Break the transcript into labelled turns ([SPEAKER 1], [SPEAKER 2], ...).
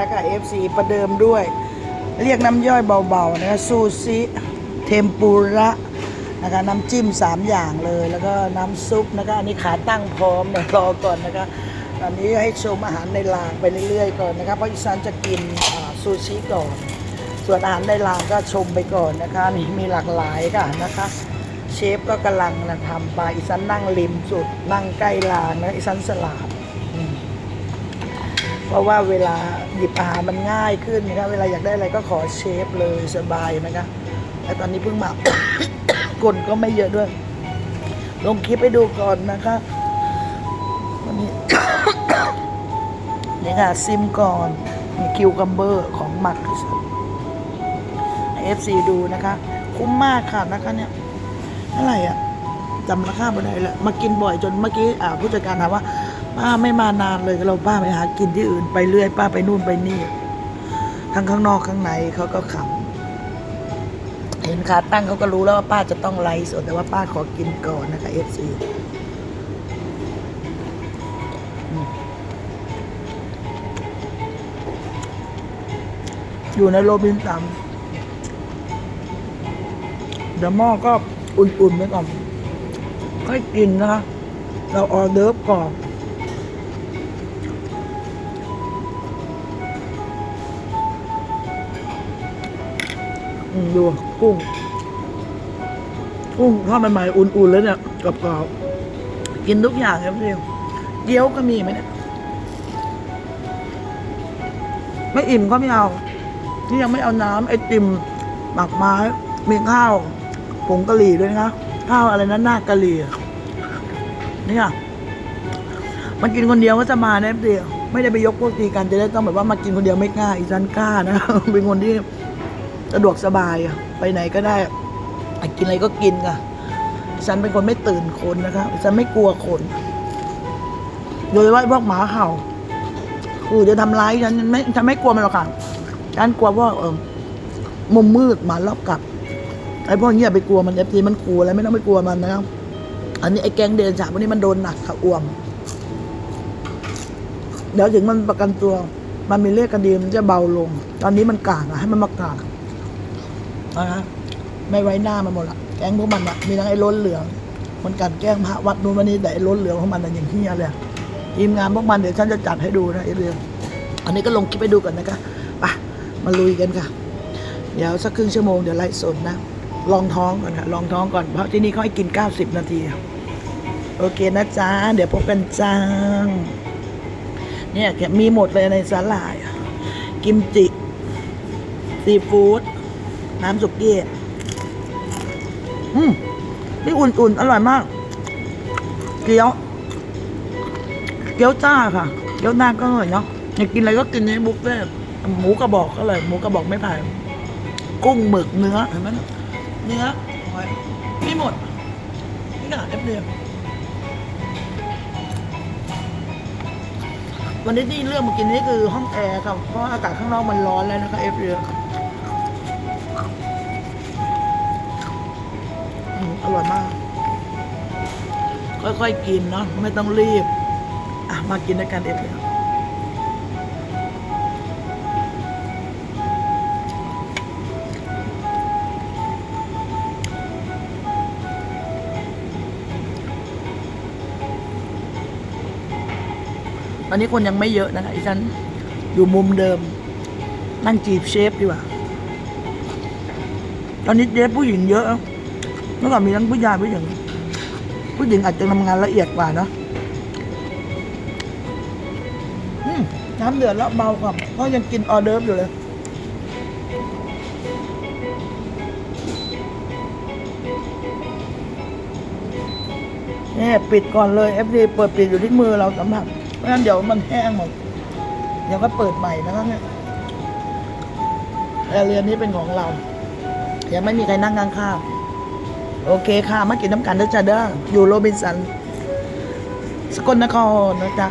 [SPEAKER 1] นะคะ FC ประเดิมด้วย เรียกน้ำย่อยเบาๆนะคะซูชิเทมปุระนะคะน้ำจิ้ม 3 อย่างเลย แล้วก็น้ำซุปนะคะอันนี้ขาตั้งพร้อมรอก่อนนะคะอันนี้ให้ชมอาหารในรางไปเรื่อยๆก่อนนะคะเพราะอีสานจะกินซูชิก่อน ส่วนอาหารในรางก็ชมไปก่อนนะคะนี่มีหลากหลายค่ะนะคะเชฟก็กำลังนะทำไปอีสันนั่งริมสุดนั่งใกล้รางนะอีสันสลัด เพราะว่าเวลาหยิบอาหารมันง่ายขึ้นนะคะเวลาอยากได้อะไรก็ขอเชฟเลยสบายนะคะแต่ตอนนี้เพิ่งมา กลก็ไม่เยอะด้วย ลงคลิปไปดูก่อนนะคะวันนี้นี่ค่ะซิมก่อนมีคิวกัมเบอร์ของหมักเอฟซีดูนะคะ คุ้มมากค่ะนะคะเนี่ยเท่าไรอะจำราคาไม่ได้ล้วมากินบ่อยจนเมื่อกี้อ่าผู้จัดการถามว่า ป้าไม่มานานเลยเราป้าไปหากินที่อื่นไปเรื่อย ป้าไปนู่นไปนี่ ทั้งข้างนอกข้างในเขาก็ขำเห็นขาตั้งเขาก็รู้แล้วว่าป้าจะต้องไลฟ์สดแต่ว่าป้าขอกินก่อนนะคะเอฟซีอยู่ในโรบินสันเดี๋ยวหม้อก็อุ่นๆไว้ก่อนค่อยกินนะคะ เราออเดิร์ฟก่อน ดูกุ้ง กุ้งทอดใหม่ๆอุ่นๆแล้วเนี่ยกรอบๆกินทุกอย่างครับพี่เกี๊ยวก็มีไหมเนี่ย ไม่อิ่มก็ไม่เอา นี่ยังไม่เอาน้ำไอติมหมักไม้มีข้าวผงกะหรี่ด้วยนะคะข้าวอะไรนะหน้ากะหรี่นี่ยมันกินคนเดียวก็จะมาแน่เดียวไม่ได้ไปยกพวกตีกันจะได้ต้องแบบว่ามากินคนเดียวไม่กล้าอีจันกล้านะเป็นคนที่ สะดวกสบายอะไปไหนก็ได้อะกินอะไรก็กินค่ะฉันเป็นคนไม่ตื่นคนนะคะฉันไม่กลัวคนโดยเฉพาะพวกหมาเห่าคือจะทำร้ายฉันไม่ฉันไม่กลัวมันหรอกค่ะฉันกลัวพวกเออมุมมืดหมารอบกัดไอ้พวกนี้อย่าไปกลัวมันเอฟซีมันกลัวอะไรไม่ต้องไปกลัวมันนะครับอันนี้ไอ้แก๊งเดนฉาพวกนี้มันโดนหนักค่ะอ้วมเดี๋ยวถึงมันประกันตัว มันมีเลขคดีมันจะเบาลง ตอนนี้มันกลางอะให้มันมากลาง นะฮะไม่ไว้หน้ามันหมดละแก๊งพวกมันอะมีทั้งไอ้ล้นเหลือง มันกัดแกล้งพระวัดนู้นวันนี้แต่ไอ้ล้นเหลืองของมันอะอย่างที่เลยอะทีมงานพวกมันเดี๋ยวฉันจะจัดให้ดูนะไอ้เรื่องอันนี้ก็ลงคลิปไปดูก่อนนะคะไปมาลุยกันค่ะ เดี๋ยวสักครึ่งชั่วโมงเดี๋ยวไล่สดนะลองท้องก่อนค่ะลองท้องก่อนเพราะที่นี่เขาให้กิน 90 นาที โอเคนะจ๊ะ เดี๋ยวพบกันจ้าเนี่ยแกมีหมดเลยในสาหร่าย กิมจิ ซีฟู้ด น้ำสุกี้อืมนี่อุ่นๆ อร่อยมาก เกี๊ยว เกี๊ยวจ้าค่ะ เกี๊ยวน้าก็อร่อยเนาะอยากกินอะไรก็กินในบุฟเฟ่ต์หมูกระบอกก็เลยหมูกระบอกไม่ผ่านกุ้งหมึกเนื้อเห็นไหมเนื้อหอยไม่หมดนี่ขนาดเอฟเดียววันนี้ที่เลือกมากินนี่คือห้องแอร์ครับเพราะอากาศข้างนอกมันร้อนแล้วนะคะเอฟเดียอื ร่อยมาก ค่อยๆกินเนาะไม่ต้องรีบ อะ มากินด้วยกันเอฟเดียตอนนี้คนยังไม่เยอะนะคะอีฉันอยู่มุมเดิม นั่งจีบเชฟดีกว่า ตอนนี้เชฟผู้หญิงเยอะ มื่อก่อนมีทั้งผู้ชายผู้หญิง ผู้หญิงอาจจะทำงานละเอียดกว่าเนาะน้ำเดือดแล้วเบาครับเพราะยังกินออเดิร์ฟอยู่เลยนี่ปิดก่อนเลย FD เปิดปิดอยู่ที่มือเราสัมผัสเพราะฉะนั้นเดี๋ยวมันแห้งหมดเดี๋ยวก็เปิดใหม่นะครับเนี่ยแอร์เรียนนี้เป็นของเรายังไม่มีใครนั่งข้างๆ โอเคค่ะ มากินน้ำกันเด้อจ้าเด้ออยู่โรบินสัน สกลนครนะจ๊ะ